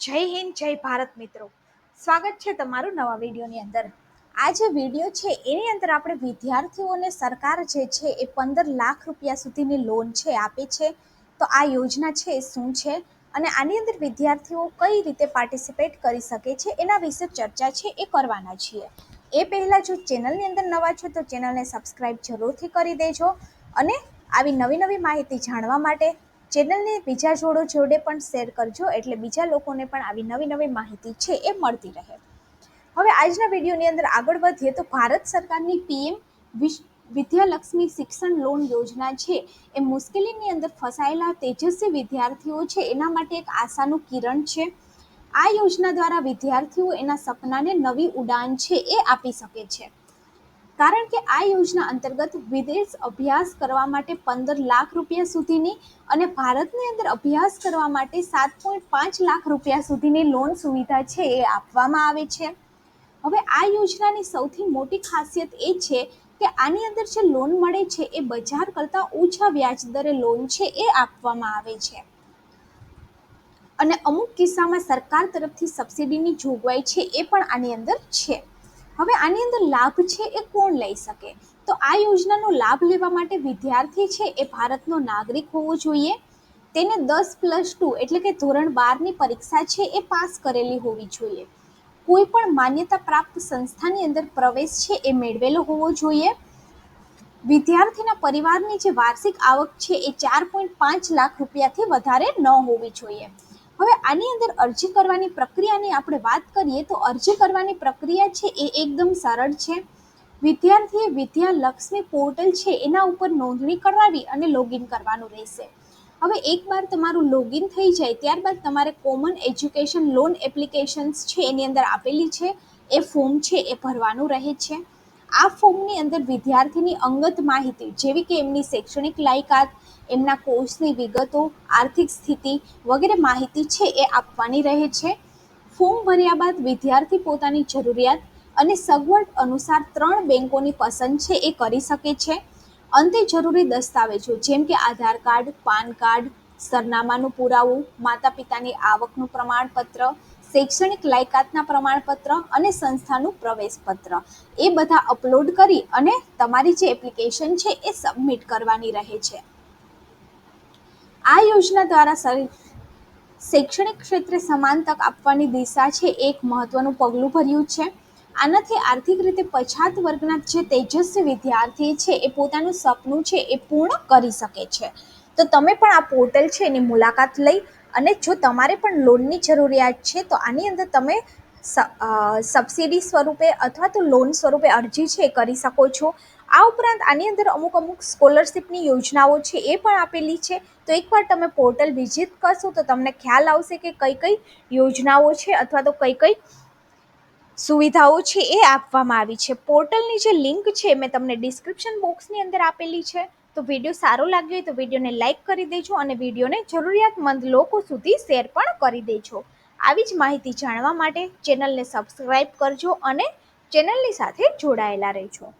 જય હિન્દ, જય ભારત મિત્રો. સ્વાગત છે તમારું નવા વિડીયોની અંદર. આ જે વીડિયો છે, એની અંદર આપણે વિદ્યાર્થીઓને સરકાર જે છે, એ પંદર લાખ રૂપિયા સુધીની લોન છે, આપે છે. તો આ યોજના છે, એ શું છે? અને આની અંદર વિદ્યાર્થીઓ કઈ રીતે પાર્ટિસિપેટ કરી શકે છે? એના વિશે ચર્ચા છે, એ કરવાના છીએ. એ પહેલાં જો ચેનલની અંદર નવા છો, તો ચેનલને સબસ્ક્રાઈબ જરૂરથી કરી દેજો. અને આવી નવી નવી માહિતી જાણવા માટે ચેનલને બીજા જોડો જોડે પણ શેર કરજો એટલે બીજા લોકોને પણ આવી નવી નવી માહિતી છે એ મળતી રહે. હવે આજના વિડીયોની અંદર આગળ વધીએ તો ભારત સરકારની પીએમ વિદ્યાલક્ષ્મી શિક્ષણ લોન યોજના છે. એ મુશ્કેલીની અંદર ફસાયેલા તેજસ્વી વિદ્યાર્થીઓ છે. એના માટે એક આશાનું કિરણ છે. આ યોજના દ્વારા વિદ્યાર્થીઓ એના સપનાને નવી ઉડાન છે એ આપી શકે છે. કારણ કે આ યોજના અંતર્ગત વિદેશ અભ્યાસ કરવા માટે પંદર લાખ રૂપિયા સુધીની અને ભારતની અંદર અભ્યાસ કરવા માટે સાત પોઈન્ટ પાંચ લાખ રૂપિયા સુધીની લોન સુવિધા છે એ આપવામાં આવે છે. હવે આ યોજનાની સૌથી મોટી ખાસિયત એ છે કે આની અંદર જે લોન મળે છે એ બજાર કરતાં ઓછા વ્યાજ દરે લોન છે એ આપવામાં આવે છે. અને અમુક કિસ્સામાં સરકાર તરફથી સબસિડીની જોગવાઈ છે એ પણ આની અંદર છે. હવે આની અંદર લાભ છે એ કોણ લઈ શકે? તો આ યોજનાનો લાભ લેવા માટે વિદ્યાર્થી છે એ ભારતનો નાગરિક હોવો જોઈએ. તેને દસ પ્લસ ટુ એટલે કે ધોરણ બારની પરીક્ષા છે એ પાસ કરેલી હોવી જોઈએ. કોઈ પણ માન્યતા પ્રાપ્ત સંસ્થાની અંદર પ્રવેશ છે એ મેળવેલો હોવો જોઈએ. વિદ્યાર્થીના પરિવારની જે વાર્ષિક આવક છે એ ચાર પોઈન્ટ પાંચ લાખ રૂપિયાથી વધારે ન હોવી જોઈએ. હવે આની અંદર અરજી કરવાની પ્રક્રિયાની આપણે વાત કરીએ તો અરજી કરવાની પ્રક્રિયા છે એ એકદમ સરળ છે. વિદ્યાર્થીએ વિદ્યાલક્ષ્મી પોર્ટલ છે એના ઉપર નોંધણી કરાવી અને લોગિન કરવાનું રહેશે. હવે એકવાર તમારું લોગિન થઈ જાય ત્યારબાદ તમારે કોમન એજ્યુકેશન લોન એપ્લિકેશન્સ છે એની અંદર આપેલી છે. એ ફોર્મ છે એ ભરવાનું રહે છે. આ ફોર્મની અંદર વિદ્યાર્થીની અંગત માહિતી, જેવી કે એમની શૈક્ષણિક લાયકાત, એમના કોર્સની વિગતો, આર્થિક સ્થિતિ વગેરે માહિતી છે એ આપવાની રહે છે. ફોર્મ ભર્યા બાદ વિદ્યાર્થી પોતાની જરૂરિયાત અને સગવડ અનુસાર ત્રણ બેંકોની પસંદ છે એ કરી શકે છે. અંતે જરૂરી દસ્તાવેજો, જેમ કે આધાર કાર્ડ, પાન કાર્ડ, સરનામાનું પુરાવું માતા પિતાની આવકનું પ્રમાણપત્ર શૈક્ષણિક લાયકાતના પ્રમાણપત્ર અને સંસ્થાનું પ્રવેશપત્ર. એ બધા અપલોડ કરી અને તમારી જે એપ્લિકેશન છે એ સબમિટ કરવાની રહે છે. આ યોજના દ્વારા શૈક્ષણિક ક્ષેત્રે સમાન તક આપવાની દિશા છે એક મહત્વનું પગલું ભર્યું છે. આનાથી આર્થિક રીતે પછાત વર્ગના જે તેજસ્વી વિદ્યાર્થી છે એ પોતાનું સપનું છે એ પૂર્ણ કરી શકે છે. તો તમે પણ આ પોર્ટલ છે એની મુલાકાત લઈ અને જો તમારે પણ લોનની જરૂરિયાત છે, તો આની અંદર તમે સબસિડી સ્વરૂપે અથવા તો લોન સ્વરૂપે અરજી છે કરી શકો છો. આ ઉપરાંત આની અંદર અમુક અમુક સ્કોલરશિપની યોજનાઓ છે એ પણ આપેલી છે. તો એકવાર તમે પોર્ટલ વિઝિટ કરશો, તો તમને ખ્યાલ આવશે કે કઈ કઈ યોજનાઓ છે અથવા તો કઈ કઈ સુવિધાઓ છે એ આપવામાં આવી છે. પોર્ટલની જે લિંક છે મેં તમને ડિસ્ક્રિપ્શન બોક્સની અંદર આપેલી છે. તો વીડિયો સારો લાગ્યો હોય તો વિડીયોને લાઇક કરી દેજો અને વિડીયોને જરૂરિયાતમંદ લોકો સુધી શેર પણ કરી દેજો. આવી જ માહિતી જાણવા માટે ચેનલને સબસ્ક્રાઈબ કરજો અને ચેનલની સાથે જોડાયેલા રહેજો.